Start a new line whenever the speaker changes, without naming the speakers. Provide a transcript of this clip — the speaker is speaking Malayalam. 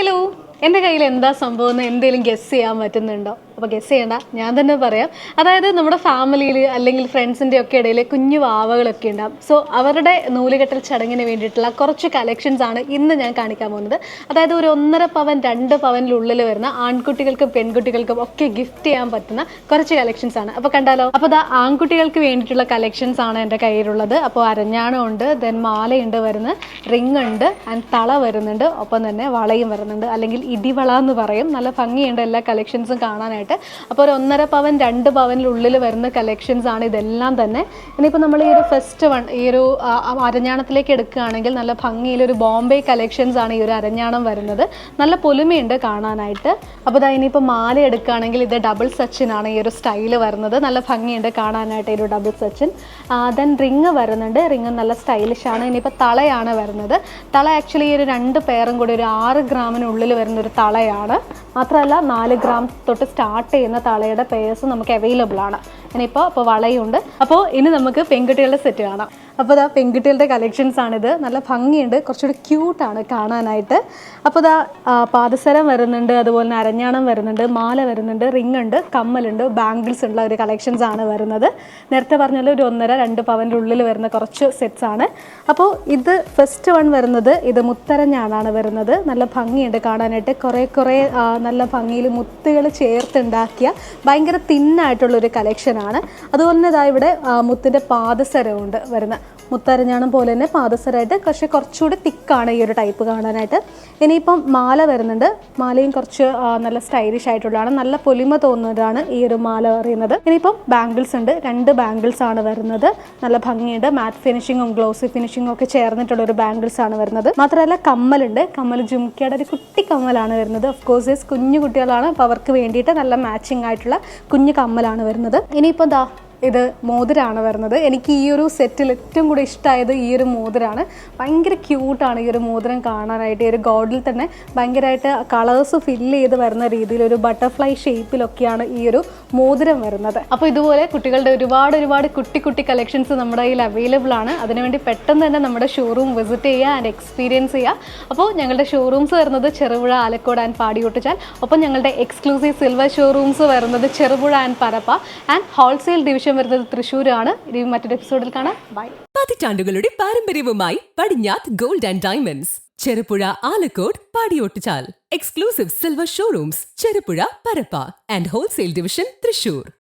ഹലോ എന്റെ കയ്യിൽ എന്താ സംഭവം എന്തെങ്കിലും ഗസ് ചെയ്യാൻ പറ്റുന്നുണ്ടോ? അപ്പോൾ ഗസ് ചെയ്യണ്ട. ഞാൻ തന്നെ പറയാം. അതായത് നമ്മുടെ ഫാമിലിയിൽ അല്ലെങ്കിൽ ഫ്രണ്ട്സിന്റെ ഒക്കെ ഇടയിൽ കുഞ്ഞു വാവകളൊക്കെ ഉണ്ടാവും. സോ അവരുടെ നൂലുകെട്ടൽ ചടങ്ങിന് വേണ്ടിയിട്ടുള്ള കുറച്ച് കളക്ഷൻസ് ആണ് ഇന്ന് ഞാൻ കാണിക്കാൻ പോകുന്നത്. അതായത് ഒരു ഒന്നര പവൻ രണ്ട് പവനിലുള്ളിൽ വരുന്ന ആൺകുട്ടികൾക്കും പെൺകുട്ടികൾക്കും ഒക്കെ ഗിഫ്റ്റ് ചെയ്യാൻ പറ്റുന്ന കുറച്ച് കളക്ഷൻസ് ആണ്. അപ്പോൾ കണ്ടാലോ? അപ്പോൾ ദാ ആൺകുട്ടികൾക്ക് വേണ്ടിയിട്ടുള്ള കളക്ഷൻസ് ആണ് എന്റെ കയ്യിലുള്ളത്. അപ്പോൾ അരഞ്ഞാണം ഉണ്ട് ദെൻ മാലയുണ്ട് വരുന്നത് റിങ് ഉണ്ട് ആൻഡ് തള വരുന്നുണ്ട്. ഒപ്പം തന്നെ വളയും വരുന്നുണ്ട്. അല്ലെങ്കിൽ ഇടിവള എന്ന് പറയും. നല്ല ഭംഗിയുണ്ട് എല്ലാ കളക്ഷൻസും കാണാനായിട്ട്. അപ്പോൾ ഒരു ഒന്നര പവൻ രണ്ട് പവനിലുള്ളിൽ വരുന്ന കളക്ഷൻസ് ആണ് ഇതെല്ലാം തന്നെ. ഇനിയിപ്പോൾ നമ്മൾ ഈ ഒരു ഫസ്റ്റ് വൺ ഈ ഒരു അരഞ്ഞാണത്തിലേക്ക് എടുക്കുകയാണെങ്കിൽ നല്ല ഭംഗിയിലൊരു ബോംബെ കളക്ഷൻസ് ആണ് ഈ ഒരു അരഞ്ഞാണം വരുന്നത്. നല്ല പൊലിമയുണ്ട് കാണാനായിട്ട്. അപ്പോൾ ഇതാ ഇനിയിപ്പോൾ മാല എടുക്കുകയാണെങ്കിൽ ഇത് ഡബിൾ സച്ചിനാണ് ഈ ഒരു സ്റ്റൈൽ വരുന്നത്. നല്ല ഭംഗിയുണ്ട് കാണാനായിട്ട് ഈ ഒരു ഡബിൾ സച്ചിൻ ദെൻ റിങ് വരുന്നുണ്ട്. റിങ് നല്ല സ്റ്റൈലിഷ് ആണ്. ഇനിയിപ്പോൾ തളയാണ് വരുന്നത്. തള ആക്ച്വലി ഈ ഒരു രണ്ട് പേരും കൂടി ഒരു ആറ് ഗ്രാമിനുള്ളിൽ വരുന്ന ഒരു തളയാണ്. മാത്രമല്ല നാല് ഗ്രാം തൊട്ട് സ്റ്റാർട്ട് ചെയ്യുന്ന തളയുടെ പേഴ്സ് നമുക്ക് അവൈലബിൾ ആണ്. ഇനിയിപ്പോൾ അപ്പോൾ വളയുണ്ട്. അപ്പോൾ ഇനി നമുക്ക് പെൺകുട്ടികളുടെ സെറ്റ് കാണാം. അപ്പോൾ ഇതാ പെൺകുട്ടികളുടെ കളക്ഷൻസ് ആണിത്. നല്ല ഭംഗിയുണ്ട്. കുറച്ചുകൂടി ക്യൂട്ടാണ് കാണാനായിട്ട്. അപ്പോൾ ഇതാ പാദസരം വരുന്നുണ്ട്. അതുപോലെ തന്നെ അരഞ്ഞാണം വരുന്നുണ്ട്. മാല വരുന്നുണ്ട്. റിംഗ് ഉണ്ട്. കമ്മലുണ്ട് ബാംഗിൾസ് ഉള്ള ഒരു കളക്ഷൻസ് ആണ് വരുന്നത്. നേരത്തെ പറഞ്ഞാൽ ഒരു ഒന്നര രണ്ട് പവന്റെ ഉള്ളിൽ വരുന്ന കുറച്ച് സെറ്റ്സ് ആണ്. അപ്പോൾ ഇത് ഫസ്റ്റ് വൺ വരുന്നത് ഇത് മുത്തരഞ്ഞാണാണ് വരുന്നത്. നല്ല ഭംഗിയുണ്ട് കാണാനായിട്ട്. കുറേ കുറേ നല്ല ഭംഗിയിൽ മുത്തുകൾ ചേർത്തുണ്ടാക്കിയ ഭയങ്കര തിന്നായിട്ടുള്ളൊരു കളക്ഷനാണ് അതുപോലെ തന്നെ ഇതാ ഇവിടെ മുത്തിന്റെ പാദസരമുണ്ട് വരുന്ന മുത്തരഞ്ഞാണം പോലെ തന്നെ പാദസരമായിട്ട് പക്ഷേ കുറച്ചുകൂടി തിക്കാണ് ഈ ഒരു ടൈപ്പ് കാണാനായിട്ട്. ഇനിയിപ്പം മാല വരുന്നുണ്ട്. മാലയും കുറച്ച് നല്ല സ്റ്റൈലിഷ് ആയിട്ടുള്ളതാണ്. നല്ല പൊലിമ തോന്നുന്നതാണ് ഈ ഒരു മാല പറയുന്നത്. ഇനിയിപ്പം ബാംഗിൾസ് ഉണ്ട്. രണ്ട് ബാംഗിൾസ് ആണ് വരുന്നത്. നല്ല ഭംഗിയുണ്ട്. മാറ്റ് ഫിനിഷിങ്ങും ഗ്ലോസി ഫിനിഷിങ്ങും ഒക്കെ ചേർന്നിട്ടുള്ള ഒരു ബാംഗിൾസ് ആണ് വരുന്നത്. മാത്രമല്ല കമ്മലുണ്ട്. കമ്മൽ ജുംക്കിയുടെ ഒരു കുട്ടി കമ്മലാണ് വരുന്നത്. ഓഫ് കോഴ്സ് കുഞ്ഞു കുട്ടികളാണ്. അപ്പോൾ അവർക്ക് വേണ്ടിയിട്ട് നല്ല മാച്ചിങ് ആയിട്ടുള്ള കുഞ്ഞു കമ്മലാണ് വരുന്നത്. ഇനിയിപ്പോൾ ദാ ഇത് മോതിരാണ് വരുന്നത്. എനിക്ക് ഈ ഒരു സെറ്റിൽ ഏറ്റവും കൂടി ഇഷ്ടമായത് ഈ ഒരു മോതിരാണ്. ഭയങ്കര ക്യൂട്ടാണ് ഈ ഒരു മോതിരം കാണാനായിട്ട്. ഈ ഒരു ഗോഡിൽ തന്നെ ഭയങ്കരമായിട്ട് കളേഴ്സ് ഫില്ല് ചെയ്ത് വരുന്ന രീതിയിൽ ഒരു ബട്ടർഫ്ലൈ ഷേപ്പിലൊക്കെയാണ് ഈ ഒരു മോതിരം വരുന്നത്. അപ്പോൾ ഇതുപോലെ കുട്ടികളുടെ ഒരുപാട് ഒരുപാട് കുട്ടി കുട്ടി കളക്ഷൻസ് നമ്മുടെ കയ്യിൽ അവൈലബിൾ ആണ്. അതിനുവേണ്ടി പെട്ടെന്ന് തന്നെ നമ്മുടെ ഷോറൂം വിസിറ്റ് ചെയ്യുക ആൻഡ് എക്സ്പീരിയൻസ് ചെയ്യുക. അപ്പോൾ ഞങ്ങളുടെ ഷോറൂംസ് വരുന്നത് ചെറുപുഴ ആലക്കോട് ആൻഡ് പാടിയൊട്ടിച്ചാൽ ഒപ്പം ഞങ്ങളുടെ എക്സ്ക്ലൂസീവ് സിൽവർ ഷോറൂംസ് വരുന്നത് Cherupuzha and Parappa. And wholesale division വരുന്നത് തൃശ്ശൂരാണ്. ഇനി മറ്റൊരു എപ്പിസോഡിൽ കാണാം. ബൈ
പതിറ്റാണ്ടുകളുടെ പാരമ്പര്യവുമായി Padinjath gold and diamonds. Cherupuzha Alakode Padiyottuchal. Exclusive silver showrooms Cherupuzha Parappa and wholesale division Thrissur